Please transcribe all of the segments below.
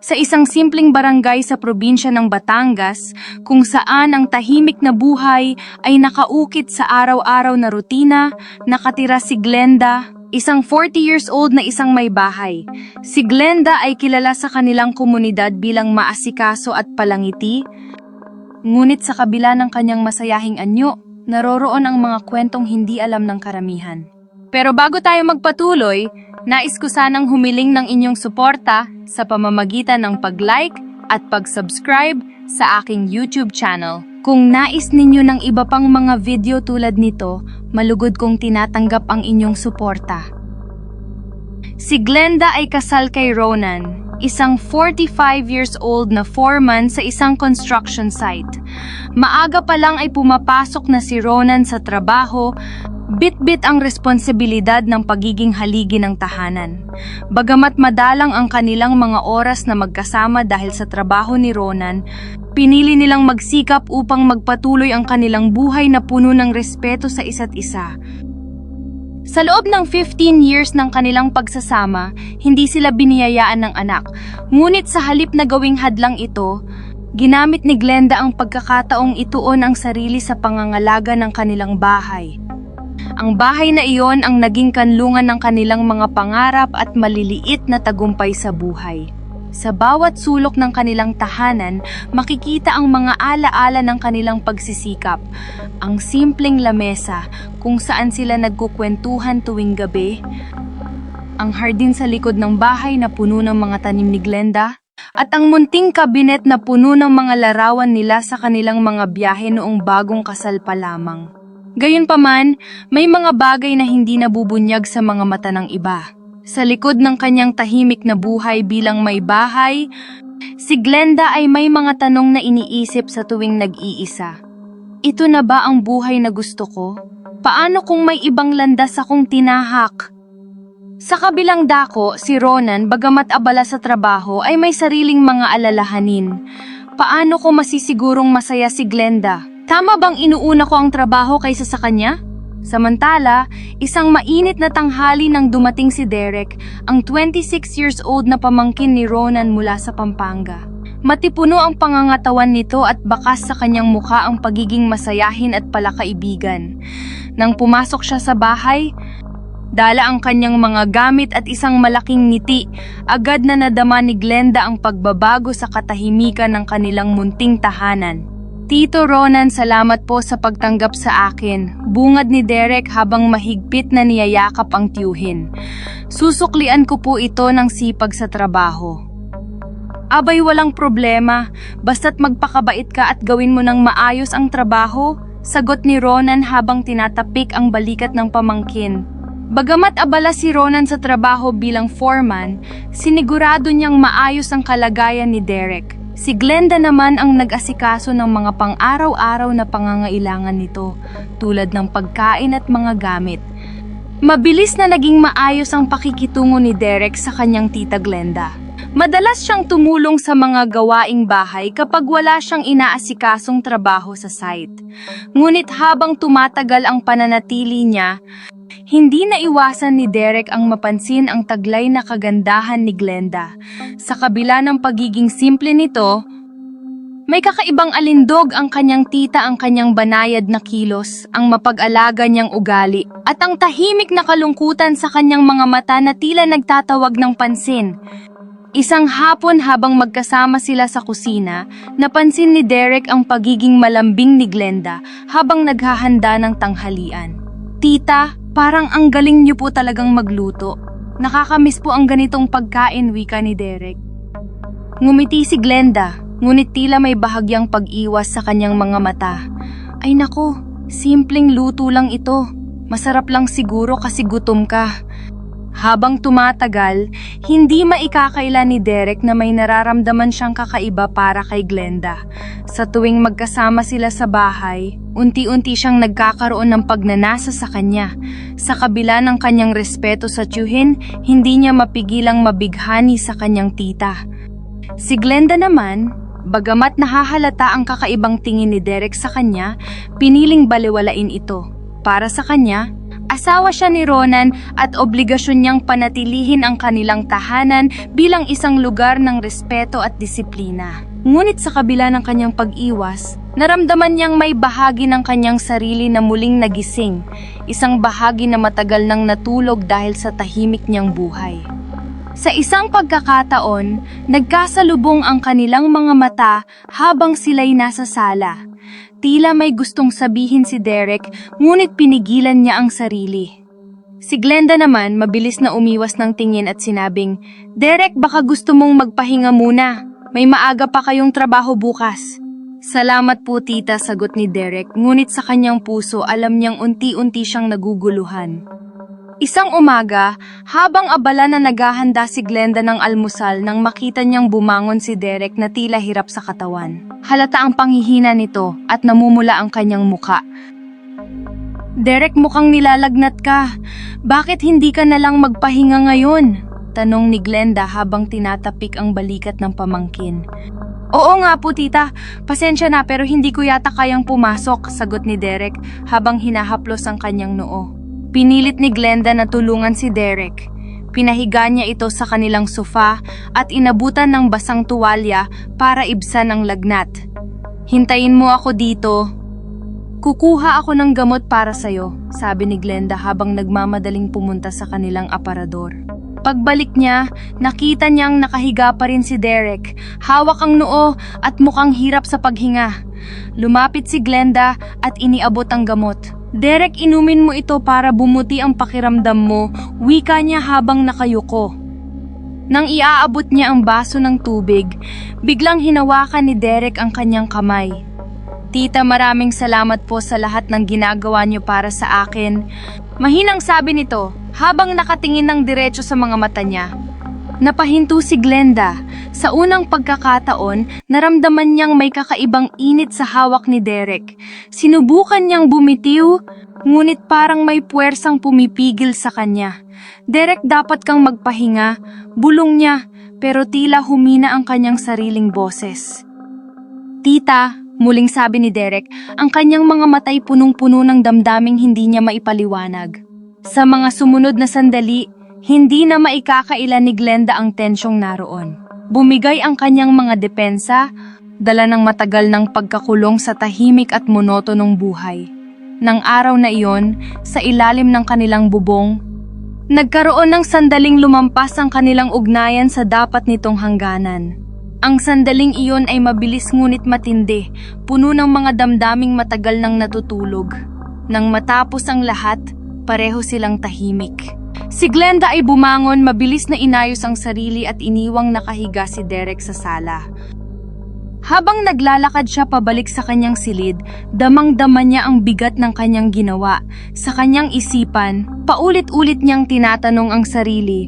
sa isang simpleng barangay sa probinsya ng Batangas kung saan ang tahimik na buhay ay nakaukit sa araw-araw na rutina, nakatira si Glenda, isang 40 years old na isang may bahay. Si Glenda ay kilala sa kanilang komunidad bilang maasikaso at palangiti, ngunit sa kabila ng kanyang masayahing anyo, naroroon ang mga kwentong hindi alam ng karamihan. Pero bago tayo magpatuloy, nais ko sanang humiling ng inyong suporta sa pamamagitan ng pag-like at pag-subscribe sa aking YouTube channel. Kung nais ninyo ng iba pang mga video tulad nito, malugod kong tinatanggap ang inyong suporta. Si Glenda ay kasal kay Ronan, isang 45 years old na foreman sa isang construction site. Maaga pa lang ay pumapasok na si Ronan sa trabaho, bit-bit ang responsibilidad ng pagiging haligi ng tahanan. Bagamat madalang ang kanilang mga oras na magkasama dahil sa trabaho ni Ronan, pinili nilang magsikap upang magpatuloy ang kanilang buhay na puno ng respeto sa isa't isa. Sa loob ng 15 years ng kanilang pagsasama, hindi sila biniyayaan ng anak. Ngunit sa halip na gawing hadlang ito, ginamit ni Glenda ang pagkakataong ituon ang sarili sa pangangalaga ng kanilang bahay. Ang bahay na iyon ang naging kanlungan ng kanilang mga pangarap at maliliit na tagumpay sa buhay. Sa bawat sulok ng kanilang tahanan, makikita ang mga alaala ng kanilang pagsisikap. Ang simpleng lamesa kung saan sila nagkukwentuhan tuwing gabi. Ang hardin sa likod ng bahay na puno ng mga tanim ni Glenda. At ang munting kabinet na puno ng mga larawan nila sa kanilang mga biyahe noong bagong kasal pa lamang. Gayunpaman, may mga bagay na hindi nabubunyag sa mga mata ng iba. Sa likod ng kanyang tahimik na buhay bilang may bahay, si Glenda ay may mga tanong na iniisip sa tuwing nag-iisa. Ito na ba ang buhay na gusto ko? Paano kung may ibang landas akong tinahak? Sa kabilang dako, si Ronan, bagamat abala sa trabaho, ay may sariling mga alalahanin. Paano ko masisigurong masaya si Glenda? Tama bang inuuna ko ang trabaho kaysa sa kanya? Samantala, isang mainit na tanghali nang dumating si Derek, ang 26 years old na pamangkin ni Ronan mula sa Pampanga. Matipuno ang pangangatawan nito at bakas sa kanyang muka ang pagiging masayahin at palakaibigan. Nang pumasok siya sa bahay, dala ang kanyang mga gamit at isang malaking ngiti, agad na nadama ni Glenda ang pagbabago sa katahimikan ng kanilang munting tahanan. Tito Ronan, salamat po sa pagtanggap sa akin. Bungad ni Derek habang mahigpit na niyayakap ang tiyuhin. Susuklian ko po ito ng sipag sa trabaho. Abay walang problema, basta't magpakabait ka at gawin mo ng maayos ang trabaho, sagot ni Ronan habang tinatapik ang balikat ng pamangkin. Bagamat abala si Ronan sa trabaho bilang foreman, sinigurado niyang maayos ang kalagayan ni Derek. Si Glenda naman ang nag-asikaso ng mga pang-araw-araw na pangangailangan nito, tulad ng pagkain at mga gamit. Mabilis na naging maayos ang pakikitungo ni Derek sa kanyang tita Glenda. Madalas siyang tumulong sa mga gawaing bahay kapag wala siyang inaasikasong trabaho sa site. Ngunit habang tumatagal ang pananatili niya, hindi na iwasan ni Derek ang mapansin ang taglay na kagandahan ni Glenda. Sa kabila ng pagiging simple nito, may kakaibang alindog ang kanyang tita ang kanyang banayad na kilos, ang mapag-alaga niyang ugali, at ang tahimik na kalungkutan sa kanyang mga mata na tila nagtatawag ng pansin. Isang hapon habang magkasama sila sa kusina, napansin ni Derek ang pagiging malambing ni Glenda habang naghahanda ng tanghalian. Tita, parang ang galing niyo po talagang magluto. Nakakamiss po ang ganitong pagkain, wika ni Derek. Ngumiti si Glenda, ngunit tila may bahagyang pag-iwas sa kanyang mga mata. Ay nako, simpleng luto lang ito. Masarap lang siguro kasi gutom ka. Habang tumatagal, hindi maikakaila ni Derek na may nararamdaman siyang kakaiba para kay Glenda. Sa tuwing magkasama sila sa bahay, unti-unti siyang nagkakaroon ng pagnanasa sa kanya. Sa kabila ng kanyang respeto sa tiyuhin, hindi niya mapigilang mabighani sa kanyang tita. Si Glenda naman, bagamat nahahalata ang kakaibang tingin ni Derek sa kanya, piniling baliwalain ito. Para sa kanya, Asawa siya ni Ronan at obligasyon niyang panatilihin ang kanilang tahanan bilang isang lugar ng respeto at disiplina. Ngunit sa kabila ng kanyang pag-iwas, naramdaman niyang may bahagi ng kanyang sarili na muling nagising, isang bahagi na matagal nang natulog dahil sa tahimik niyang buhay. Sa isang pagkakataon, nagkasalubong ang kanilang mga mata habang sila'y nasa sala. Tila may gustong sabihin si Derek, ngunit pinigilan niya ang sarili. Si Glenda naman mabilis na umiwas ng tingin at sinabing, Derek, baka gusto mong magpahinga muna. May maaga pa kayong trabaho bukas. Salamat po tita, sagot ni Derek, ngunit sa kanyang puso alam niyang unti-unti siyang naguguluhan. Isang umaga, habang abala na naghahanda si Glenda ng almusal nang makita niyang bumangon si Derek na tila hirap sa katawan. Halata ang panghihina nito at namumula ang kanyang muka. Derek, mukhang nilalagnat ka. Bakit hindi ka na lang magpahinga ngayon? Tanong ni Glenda habang tinatapik ang balikat ng pamangkin. Oo nga po tita, pasensya na pero hindi ko yata kayang pumasok, sagot ni Derek habang hinahaplos ang kanyang noo. Pinilit ni Glenda na tulungan si Derek. Pinahiga niya ito sa kanilang sofa at inabutan ng basang tuwalya para ibsan ang lagnat. Hintayin mo ako dito. Kukuha ako ng gamot para sa'yo, sabi ni Glenda habang nagmamadaling pumunta sa kanilang aparador. Pagbalik niya, nakita niyang nakahiga pa rin si Derek, hawak ang noo at mukhang hirap sa paghinga. Lumapit si Glenda at iniabot ang gamot. Derek, inumin mo ito para bumuti ang pakiramdam mo, wika niya habang nakayuko. Nang iaabot niya ang baso ng tubig, biglang hinawakan ni Derek ang kanyang kamay. Tita, maraming salamat po sa lahat ng ginagawa niyo para sa akin. Mahinang sabi nito habang nakatingin ng diretso sa mga mata niya. Napahinto si Glenda. Sa unang pagkakataon, naramdaman niyang may kakaibang init sa hawak ni Derek. Sinubukan niyang bumitiw, ngunit parang may puwersang pumipigil sa kanya. Derek, dapat kang magpahinga. Bulong niya, pero tila humina ang kanyang sariling boses. Tita, muling sabi ni Derek, ang kanyang mga matay punong-puno ng damdaming hindi niya maipaliwanag. Sa mga sumunod na sandali, hindi na maikakailan ni Glenda ang tensyong naroon. Bumigay ang kanyang mga depensa, dala ng matagal ng pagkakulong sa tahimik at monotonong buhay. Nang araw na iyon, sa ilalim ng kanilang bubong, nagkaroon ng sandaling lumampas ang kanilang ugnayan sa dapat nitong hangganan. Ang sandaling iyon ay mabilis ngunit matindi, puno ng mga damdaming matagal nang natutulog. Nang matapos ang lahat, pareho silang tahimik. Si Glenda ay bumangon, mabilis na inayos ang sarili at iniwang nakahiga si Derek sa sala. Habang naglalakad siya pabalik sa kanyang silid, damang-dama niya ang bigat ng kanyang ginawa. Sa kanyang isipan, paulit-ulit niyang tinatanong ang sarili,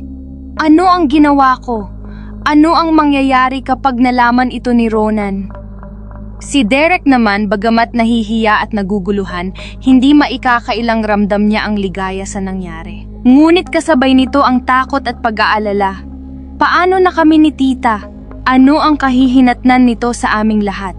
Ano ang ginawa ko? Ano ang mangyayari kapag nalaman ito ni Ronan? Si Derek naman, bagamat nahihiya at naguguluhan, hindi maikakailang ramdam niya ang ligaya sa nangyari. Ngunit kasabay nito ang takot at pag-aalala. Paano na kami ni tita? Ano ang kahihinatnan nito sa aming lahat?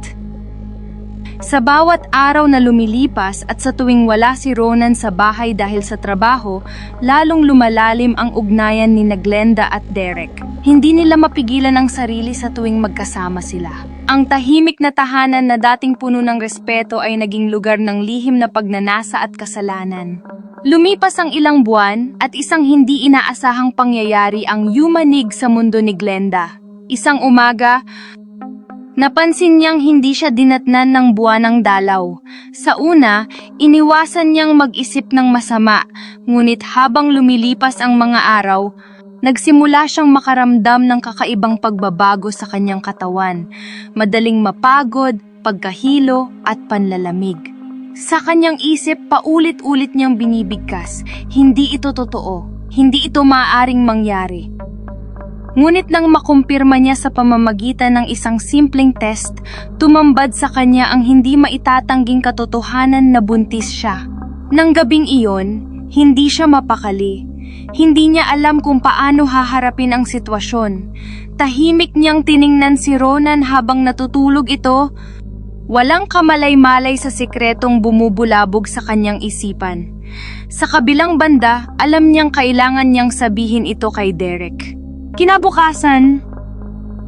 Sa bawat araw na lumilipas at sa tuwing wala si Ronan sa bahay dahil sa trabaho, lalong lumalalim ang ugnayan ni Glenda at Derek. Hindi nila mapigilan ang sarili sa tuwing magkasama sila. Ang tahimik na tahanan na dating puno ng respeto ay naging lugar ng lihim na pagnanasa at kasalanan. Lumipas ang ilang buwan at isang hindi inaasahang pangyayari ang yumanig sa mundo ni Glenda. Isang umaga, Napansin niyang hindi siya dinatnan ng buwan ng dalaw. Sa una, iniwasan niyang mag-isip ng masama, ngunit habang lumilipas ang mga araw, nagsimula siyang makaramdam ng kakaibang pagbabago sa kanyang katawan, madaling mapagod, pagkahilo at panlalamig. Sa kanyang isip, paulit-ulit niyang binibigkas, hindi ito totoo, hindi ito maaaring mangyari. Ngunit nang makumpirma niya sa pamamagitan ng isang simpleng test, tumambad sa kanya ang hindi maitatangging katotohanan na buntis siya. Nang gabing iyon, hindi siya mapakali. Hindi niya alam kung paano haharapin ang sitwasyon. Tahimik niyang tiningnan si Ronan habang natutulog ito. Walang kamalay-malay sa sikretong bumubulabog sa kanyang isipan. Sa kabilang banda, alam niyang kailangan niyang sabihin ito kay Derek. Kinabukasan,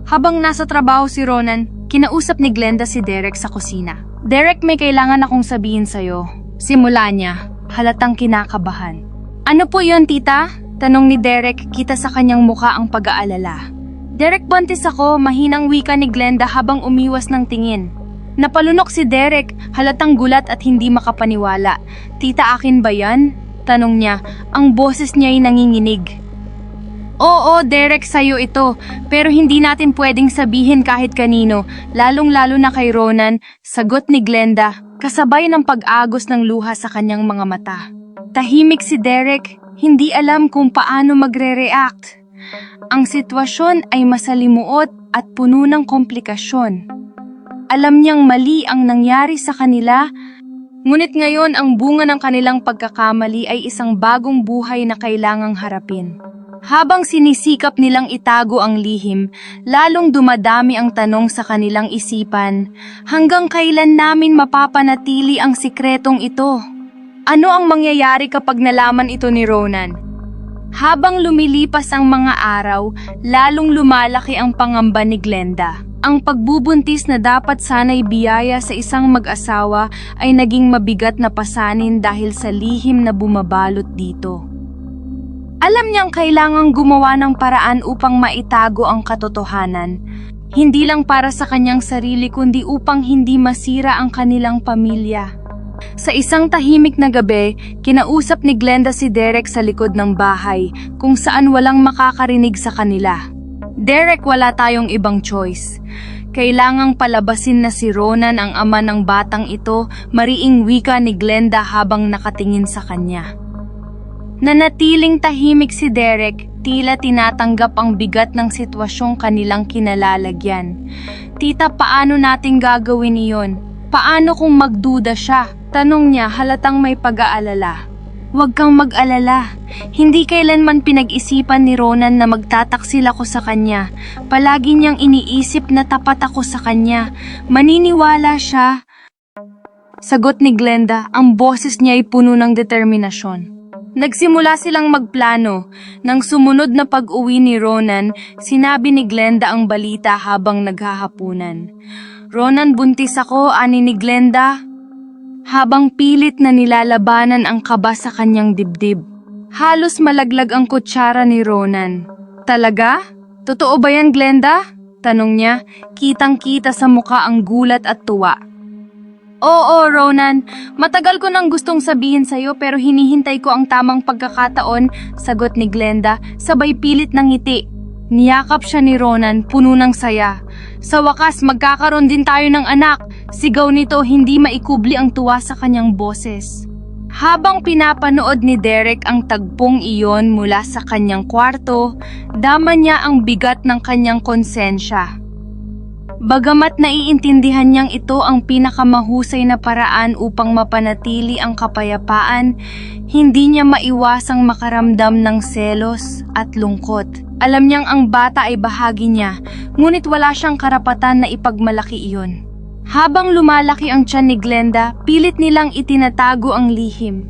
habang nasa trabaho si Ronan, kinausap ni Glenda si Derek sa kusina. Derek, may kailangan akong sabihin sa'yo. Simula niya, halatang kinakabahan. Ano po yon tita? Tanong ni Derek, kita sa kanyang muka ang pag-aalala. Derek, buntis ako, mahinang wika ni Glenda habang umiwas ng tingin. Napalunok si Derek, halatang gulat at hindi makapaniwala. Tita, akin ba yan? Tanong niya, ang boses niya ay nanginginig. Oo, Derek, sa'yo ito. Pero hindi natin pwedeng sabihin kahit kanino, lalong-lalo na kay Ronan, sagot ni Glenda, kasabay ng pag-agos ng luha sa kanyang mga mata. Tahimik si Derek, hindi alam kung paano magre-react. Ang sitwasyon ay masalimuot at puno ng komplikasyon. Alam niyang mali ang nangyari sa kanila, ngunit ngayon ang bunga ng kanilang pagkakamali ay isang bagong buhay na kailangang harapin. Habang sinisikap nilang itago ang lihim, lalong dumadami ang tanong sa kanilang isipan, hanggang kailan namin mapapanatili ang sikretong ito? Ano ang mangyayari kapag nalaman ito ni Ronan? Habang lumilipas ang mga araw, lalong lumalaki ang pangamba ni Glenda. Ang pagbubuntis na dapat sana'y biyaya sa isang mag-asawa ay naging mabigat na pasanin dahil sa lihim na bumabalot dito. Alam niyang kailangang gumawa ng paraan upang maitago ang katotohanan. Hindi lang para sa kanyang sarili kundi upang hindi masira ang kanilang pamilya. Sa isang tahimik na gabi, kinausap ni Glenda si Derek sa likod ng bahay kung saan walang makakarinig sa kanila. Derek, wala tayong ibang choice. Kailangang palabasin na si Ronan ang ama ng batang ito, mariing wika ni Glenda habang nakatingin sa kanya. Nanatiling tahimik si Derek, tila tinatanggap ang bigat ng sitwasyong kanilang kinalalagyan. Tita, paano natin gagawin iyon? Paano kung magduda siya? Tanong niya halatang may pag-aalala. Huwag kang mag-alala. Hindi kailanman pinag-isipan ni Ronan na magtataksil ako sa kanya. Palagi niyang iniisip na tapat ako sa kanya. Maniniwala siya. Sagot ni Glenda, ang boses niya ay puno ng determinasyon. Nagsimula silang magplano. Nang sumunod na pag-uwi ni Ronan, sinabi ni Glenda ang balita habang naghahapunan. Ronan, buntis ako, ani ni Glenda. Habang pilit na nilalabanan ang kaba sa kanyang dibdib. Halos malaglag ang kutsara ni Ronan. Talaga? Totoo ba yan, Glenda? Tanong niya, kitang-kita sa muka ang gulat at tuwa. Oo, Ronan. Matagal ko nang gustong sabihin sa'yo pero hinihintay ko ang tamang pagkakataon, sagot ni Glenda, sabay pilit ng ngiti. Niyakap siya ni Ronan, puno ng saya. Sa wakas, magkakaroon din tayo ng anak. Sigaw nito hindi maikubli ang tuwa sa kanyang boses. Habang pinapanood ni Derek ang tagpong iyon mula sa kanyang kwarto, dama niya ang bigat ng kanyang konsensya. Bagamat naiintindihan niyang ito ang pinakamahusay na paraan upang mapanatili ang kapayapaan, hindi niya maiwasang makaramdam ng selos at lungkot. Alam niyang ang bata ay bahagi niya, ngunit wala siyang karapatan na ipagmalaki iyon. Habang lumalaki ang tiyan ni Glenda, pilit nilang itinatago ang lihim.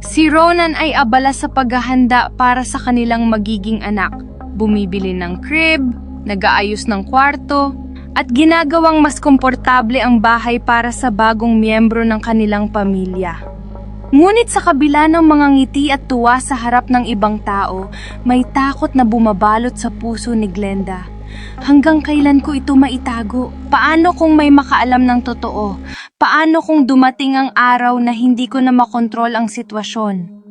Si Ronan ay abala sa paghahanda para sa kanilang magiging anak. Bumibili ng crib, nag-aayos ng kwarto, at ginagawang mas komportable ang bahay para sa bagong miyembro ng kanilang pamilya. Ngunit sa kabila ng mga ngiti at tuwa sa harap ng ibang tao, may takot na bumabalot sa puso ni Glenda. Hanggang kailan ko ito maitago? Paano kung may makaalam ng totoo? Paano kung dumating ang araw na hindi ko na makontrol ang sitwasyon?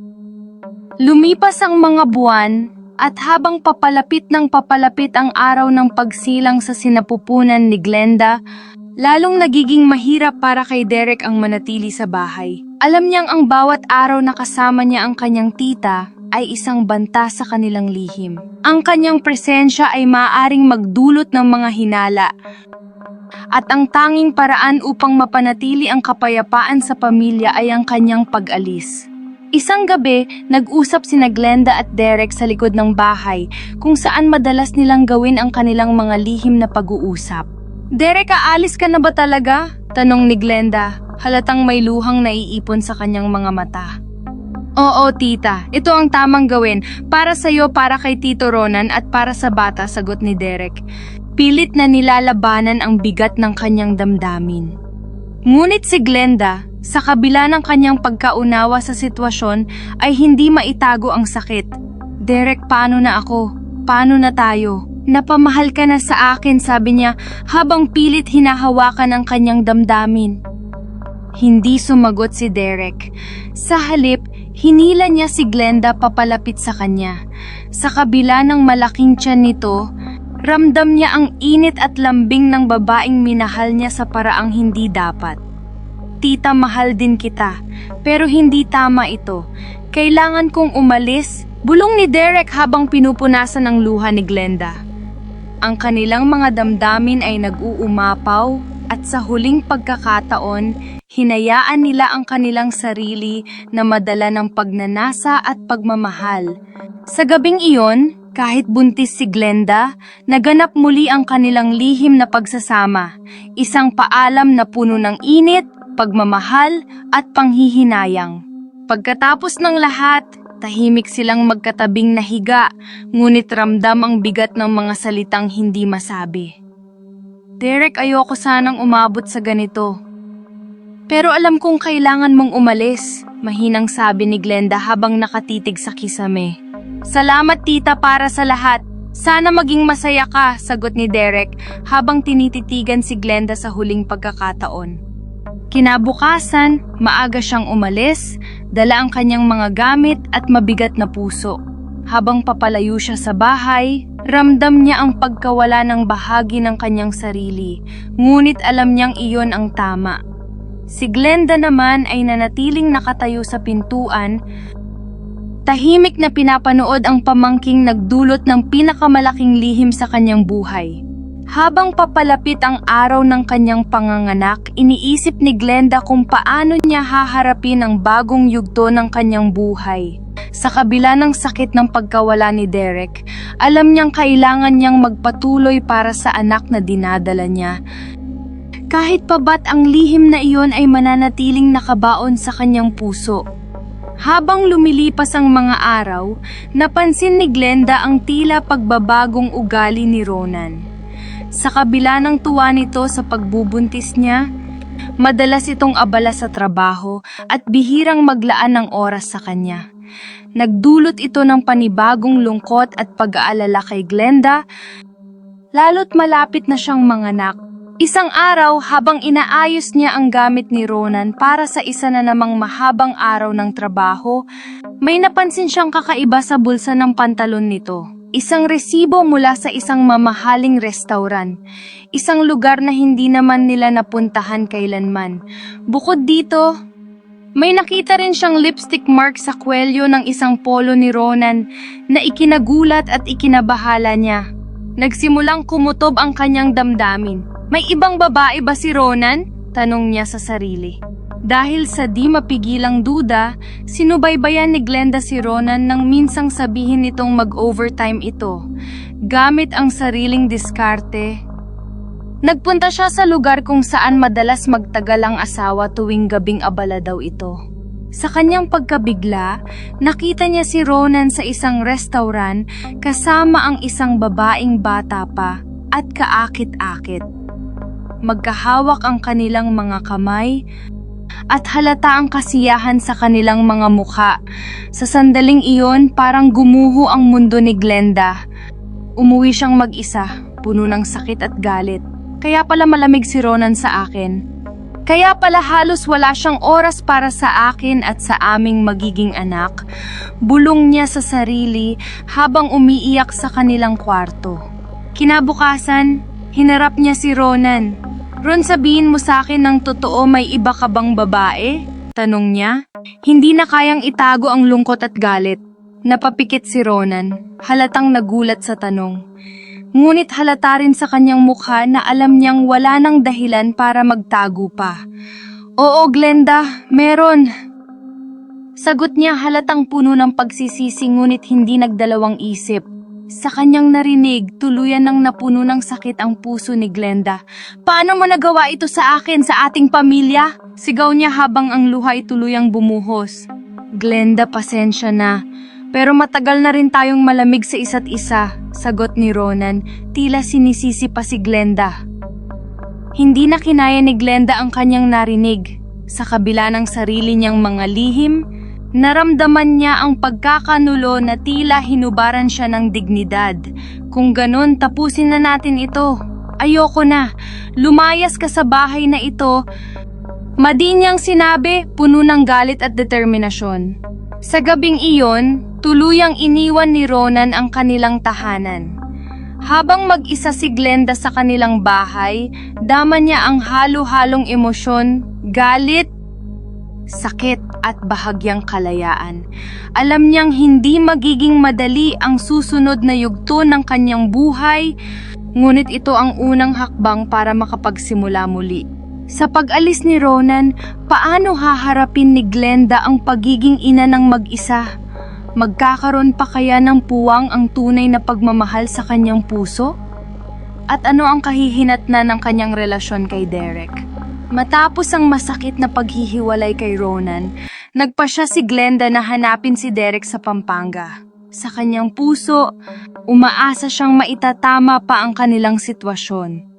Lumipas ang mga buwan, at habang papalapit ng papalapit ang araw ng pagsilang sa sinapupunan ni Glenda, lalong nagiging mahirap para kay Derek ang manatili sa bahay. Alam niyang ang bawat araw na kasama niya ang kanyang tita ay isang banta sa kanilang lihim. Ang kanyang presensya ay maaring magdulot ng mga hinala at ang tanging paraan upang mapanatili ang kapayapaan sa pamilya ay ang kanyang pag-alis. Isang gabi, nag-usap sina Glenda at Derek sa likod ng bahay kung saan madalas nilang gawin ang kanilang mga lihim na pag-uusap. Derek, aalis ka na ba talaga? Tanong ni Glenda, halatang may luhang naiipon sa kanyang mga mata. Oo, tita. Ito ang tamang gawin. Para sa'yo, para kay Tito Ronan at para sa bata, sagot ni Derek. Pilit na nilalabanan ang bigat ng kanyang damdamin. Ngunit si Glenda, sa kabila ng kanyang pagkaunawa sa sitwasyon, ay hindi maitago ang sakit. Derek, paano na ako? Paano na tayo? Napamahal ka na sa akin, sabi niya, habang pilit hinahawakan ang kanyang damdamin. Hindi sumagot si Derek. Sa halip, hinila niya si Glenda papalapit sa kanya. Sa kabila ng malaking tiyan nito, ramdam niya ang init at lambing ng babaeng minahal niya sa paraang hindi dapat. Tita, mahal din kita, pero hindi tama ito. Kailangan kong umalis, bulong ni Derek habang pinupunasan ang luha ni Glenda. Ang kanilang mga damdamin ay nag-uumapaw at sa huling pagkakataon, hinayaan nila ang kanilang sarili na madala ng pagnanasa at pagmamahal. Sa gabing iyon, kahit buntis si Glenda, naganap muli ang kanilang lihim na pagsasama, isang paalam na puno ng init, pagmamahal at panghihinayang. Pagkatapos ng lahat, tahimik silang magkatabing nahiga, ngunit ramdam ang bigat ng mga salitang hindi masabi. Derek, ayoko sanang umabot sa ganito. Pero alam kong kailangan mong umalis, mahinang sabi ni Glenda habang nakatitig sa kisame. Salamat tita para sa lahat. Sana maging masaya ka, sagot ni Derek habang tinititigan si Glenda sa huling pagkakataon. Kinabukasan, maaga siyang umalis, dala ang kanyang mga gamit at mabigat na puso. Habang papalayo siya sa bahay, ramdam niya ang pagkawala ng bahagi ng kanyang sarili, ngunit alam niyang iyon ang tama. Si Glenda naman ay nanatiling nakatayo sa pintuan, tahimik na pinapanood ang pamangking nagdulot ng pinakamalaking lihim sa kanyang buhay. Habang papalapit ang araw ng kanyang panganganak, iniisip ni Glenda kung paano niya haharapin ang bagong yugto ng kanyang buhay. Sa kabila ng sakit ng pagkawala ni Derek, alam niyang kailangan niyang magpatuloy para sa anak na dinadala niya. Kahit pa ba't ang lihim na iyon ay mananatiling nakabaon sa kanyang puso. Habang lumilipas ang mga araw, napansin ni Glenda ang tila pagbabagong ugali ni Ronan. Sa kabila ng tuwa nito sa pagbubuntis niya, madalas itong abala sa trabaho at bihirang maglaan ng oras sa kanya. Nagdulot ito ng panibagong lungkot at pag-aalala kay Glenda, lalo't malapit na siyang manganak. Isang araw habang inaayos niya ang gamit ni Ronan para sa isa na namang mahabang araw ng trabaho, may napansin siyang kakaiba sa bulsa ng pantalon nito. Isang resibo mula sa isang mamahaling restaurant. Isang lugar na hindi naman nila napuntahan kailanman. Bukod dito, may nakita rin siyang lipstick mark sa kwelyo ng isang polo ni Ronan na ikinagulat at ikinabahala niya. Nagsimulang kumutob ang kanyang damdamin. May ibang babae ba si Ronan? Tanong niya sa sarili. Dahil sa di mapigilang duda, sinubaybayan ni Glenda si Ronan nang minsang sabihin nitong mag-overtime ito. Gamit ang sariling diskarte, Nagpunta siya sa lugar kung saan madalas magtagal ang asawa tuwing gabing abala daw ito. Sa kanyang pagkabigla, nakita niya si Ronan sa isang restaurant kasama ang isang babaeng bata pa at kaakit-akit. Magkahawak ang kanilang mga kamay at halata ang kasiyahan sa kanilang mga mukha. Sa sandaling iyon, parang gumuho ang mundo ni Glenda. Umuwi siyang mag-isa, puno ng sakit at galit. Kaya pala malamig si Ronan sa akin. Kaya pala halos wala siyang oras para sa akin at sa aming magiging anak. Bulong niya sa sarili habang umiiyak sa kanilang kwarto. Kinabukasan, hinarap niya si Ronan. Ron sabihin mo sa akin ng totoo may iba ka bang babae? Tanong niya. Hindi na kayang itago ang lungkot at galit. Napapikit si Ronan, halatang nagulat sa tanong. Ngunit halata rin sa kanyang mukha na alam niyang wala nang dahilan para magtago pa. Oo, Glenda, meron. Sagot niya halatang puno ng pagsisisi ngunit hindi nagdalawang isip. Sa kanyang narinig, tuluyan ng napuno ng sakit ang puso ni Glenda. Paano mo nagawa ito sa akin, sa ating pamilya? Sigaw niya habang ang luha ay tuluyang bumuhos. Glenda, pasensya na. Pero matagal na rin tayong malamig sa isa't isa, sagot ni Ronan, tila sinisisi pa si Glenda. Hindi na kinaya ni Glenda ang kanyang narinig. Sa kabila ng sarili niyang mga lihim, naramdaman niya ang pagkakanulo na tila hinubaran siya ng dignidad. Kung ganun, tapusin na natin ito. Ayoko na. Lumayas ka sa bahay na ito. Madi niyang sinabi, puno ng galit at determinasyon. Sa gabing iyon, tuluyang iniwan ni Ronan ang kanilang tahanan. Habang mag-isa si Glenda sa kanilang bahay, dama niya ang halo-halong emosyon, galit, sakit at bahagyang kalayaan. Alam niyang hindi magiging madali ang susunod na yugto ng kanyang buhay, ngunit ito ang unang hakbang para makapagsimula muli. Sa pag-alis ni Ronan, paano haharapin ni Glenda ang pagiging ina ng mag-isa? Magkakaroon pa kaya ng puwang ang tunay na pagmamahal sa kanyang puso? At ano ang kahihinatnan ng kanyang relasyon kay Derek? Matapos ang masakit na paghihiwalay kay Ronan, nagpa siya si Glenda na hanapin si Derek sa Pampanga. Sa kanyang puso, umaasa siyang maitatama pa ang kanilang sitwasyon.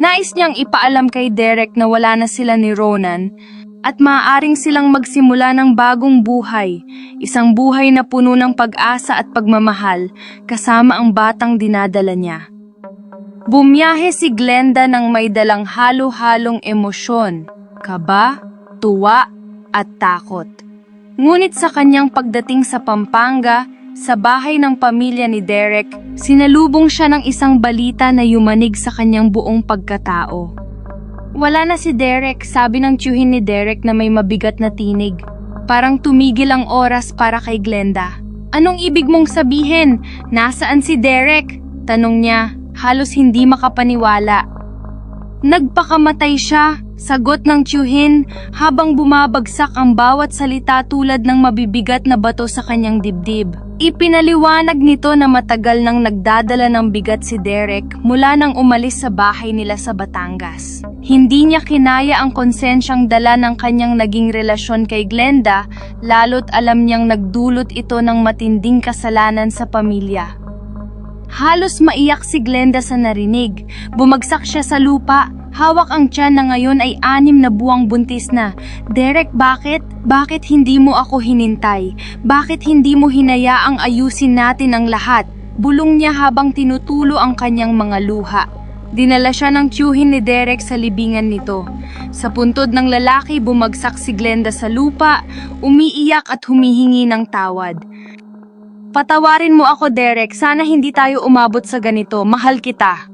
Nais niyang ipaalam kay Derek na wala na sila ni Ronan at maaaring silang magsimula ng bagong buhay, isang buhay na puno ng pag-asa at pagmamahal kasama ang batang dinadala niya. Bumiyahe si Glenda ng may dalang halo-halong emosyon, kaba, tuwa, at takot. Ngunit sa kanyang pagdating sa Pampanga, sa bahay ng pamilya ni Derek, sinalubong siya ng isang balita na yumanig sa kanyang buong pagkatao. Wala na si Derek, sabi ng tiyuhin ni Derek na may mabigat na tinig. Parang tumigil ang oras para kay Glenda. Anong ibig mong sabihin? Nasaan si Derek? Tanong niya, halos hindi makapaniwala. Nagpakamatay siya, sagot ng tiyuhin habang bumabagsak ang bawat salita tulad ng mabibigat na bato sa kanyang dibdib. Ipinaliwanag nito na matagal nang nagdadala ng bigat si Derek mula nang umalis sa bahay nila sa Batangas. Hindi niya kinaya ang konsensyang dala ng kanyang naging relasyon kay Glenda, lalo't alam niyang nagdulot ito ng matinding kasalanan sa pamilya. Halos maiyak si Glenda sa narinig. Bumagsak siya sa lupa. Hawak ang tiyan na ngayon ay anim na buwang buntis na. Derek, bakit? Bakit hindi mo ako hinintay? Bakit hindi mo hinayaang ayusin natin ang lahat? Bulong niya habang tinutulo ang kanyang mga luha. Dinala siya ng tiyuhin ni Derek sa libingan nito. Sa puntod ng lalaki, bumagsak si Glenda sa lupa, umiiyak at humihingi ng tawad. Patawarin mo ako, Derek. Sana hindi tayo umabot sa ganito. Mahal kita.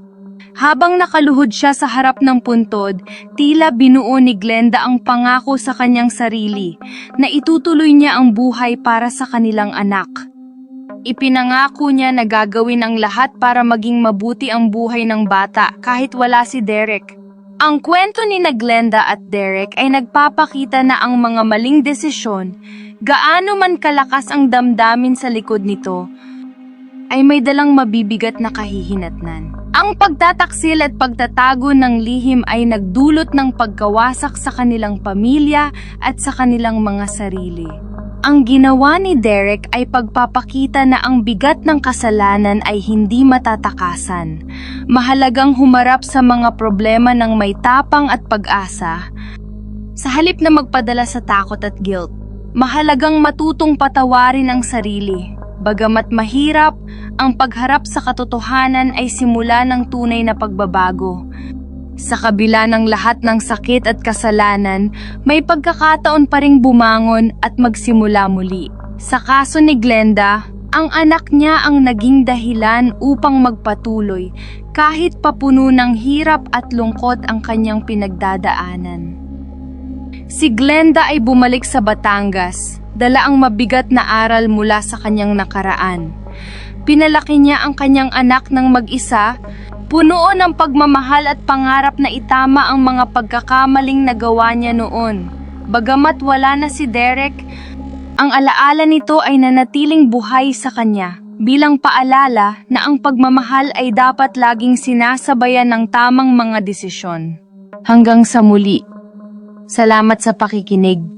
Habang nakaluhod siya sa harap ng puntod, tila binuo ni Glenda ang pangako sa kanyang sarili na itutuloy niya ang buhay para sa kanilang anak. Ipinangako niya na gagawin ang lahat para maging mabuti ang buhay ng bata kahit wala si Derek. Ang kwento ni na Glenda at Derek ay nagpapakita na ang mga maling desisyon, gaano man kalakas ang damdamin sa likod nito, ay may dalang mabibigat na kahihinatnan. Ang pagtataksil at pagtatago ng lihim ay nagdulot ng pagkawasak sa kanilang pamilya at sa kanilang mga sarili. Ang ginawa ni Derek ay pagpapakita na ang bigat ng kasalanan ay hindi matatakasan. Mahalagang humarap sa mga problema ng may tapang at pag-asa. Sa halip na magpadala sa takot at guilt, mahalagang matutong patawarin ang sarili. Bagamat mahirap, ang pagharap sa katotohanan ay simula ng tunay na pagbabago. Sa kabila ng lahat ng sakit at kasalanan, may pagkakataon pa ring bumangon at magsimula muli. Sa kaso ni Glenda, ang anak niya ang naging dahilan upang magpatuloy kahit papuno ng hirap at lungkot ang kanyang pinagdadaanan. Si Glenda ay bumalik sa Batangas, dala ang mabigat na aral mula sa kanyang nakaraan. Pinalaki niya ang kanyang anak ng mag-isa, puno ng pagmamahal at pangarap na itama ang mga pagkakamaling nagawa niya noon. Bagamat wala na si Derek, ang alaala nito ay nanatiling buhay sa kanya bilang paalala na ang pagmamahal ay dapat laging sinasabayan ng tamang mga desisyon. Hanggang sa muli. Salamat sa pakikinig.